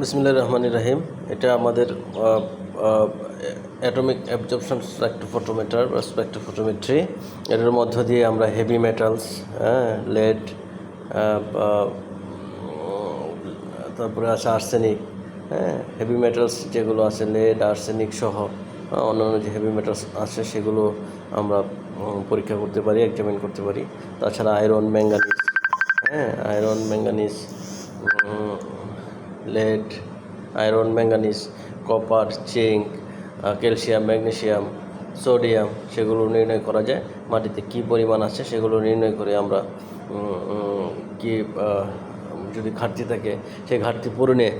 বিসমুল্লাহ রহমান রাহিম। এটা আমাদের অ্যাটমিক অ্যাবজর্পশন স্পেক্ট্রোফোটোমিটার বা স্পেক্ট্রোফোটোমেট্রি এটার মধ্য দিয়ে আমরা হেভি মেটালস হ্যাঁ লেড তারপরে আছে আর্সেনিক হ্যাঁ হেভি মেটালস যেগুলো আছে লেড আর্সেনিক সহ অন্যান্য যে হেভি মেটালস আছে, সেগুলো আমরা পরীক্ষা করতে পারি এক্সামিন করতে পারি। তাছাড়া আয়রন ম্যাঙ্গানিজ হ্যাঁ iron manganese lead, iron manganese copper zinc calcium magnesium sodium সেগুলো নির্ণয় করা যায়। মাটিতে কী পরিমাণ আছে সেগুলো নির্ণয় করে আমরা কি যদি ঘাটতি থাকে সেই ঘাটতি পূরণে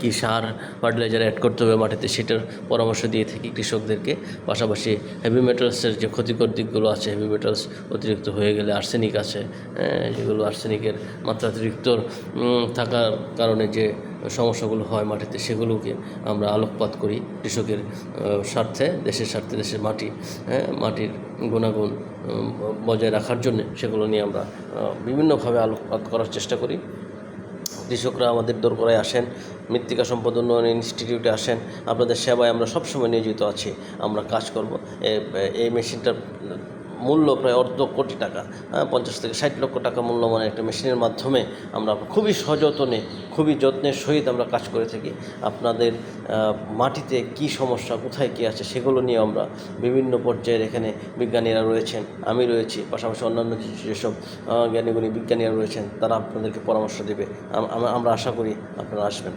কী সার ফার্টিলাইজার অ্যাড করতে হবে মাটিতে সেটার পরামর্শ দিয়ে থাকি কৃষকদেরকে। পাশাপাশি হেভি মেটালসের যে ক্ষতিকর দিকগুলো আছে হেভি মেটালস অতিরিক্ত হয়ে গেলে আর্সেনিক আছে আহ, যেগুলো আর্সেনিকের মাত্রা অতিরিক্ত থাকার কারণে যে সমস্যাগুলো হয় মাটিতে, সেগুলোকে আমরা আলোকপাত করি কৃষকের স্বার্থে, দেশের স্বার্থে, দেশের মাটি হ্যাঁ মাটির গুণাগুণ বজায় রাখার জন্য সেগুলো নিয়ে আমরা বিভিন্নভাবে আলোকপাত করার চেষ্টা করি। কৃষকরা আমাদের দোরগোড়ায় আসেন, মৃত্তিকা সম্পদ উন্নয়ন ইনস্টিটিউটে আসেন, আপনাদের সেবায় আমরা সবসময় নিয়োজিত আছি, আমরা কাজ করব। এই মেশিনটার মূল্য প্রায় অর্ধ কোটি টাকা হ্যাঁ পঞ্চাশ থেকে ষাট লক্ষ টাকা মূল্যমানের একটা মেশিনের মাধ্যমে আমরা খুবই সযত্নে, খুবই যত্নের সহিত আমরা কাজ করে থাকি। আপনাদের মাটিতে কি সমস্যা, কোথায় কী আছে সেগুলো নিয়ে আমরা বিভিন্ন পর্যায়ের এখানে বিজ্ঞানীরা রয়েছেন, আমি রয়েছি, পাশাপাশি অন্যান্য যেসব জ্ঞানীগুণী বিজ্ঞানীরা রয়েছেন, তারা আপনাদেরকে পরামর্শ দেবে। আম- আম- আমরা আশা করি আপনারা আসবেন।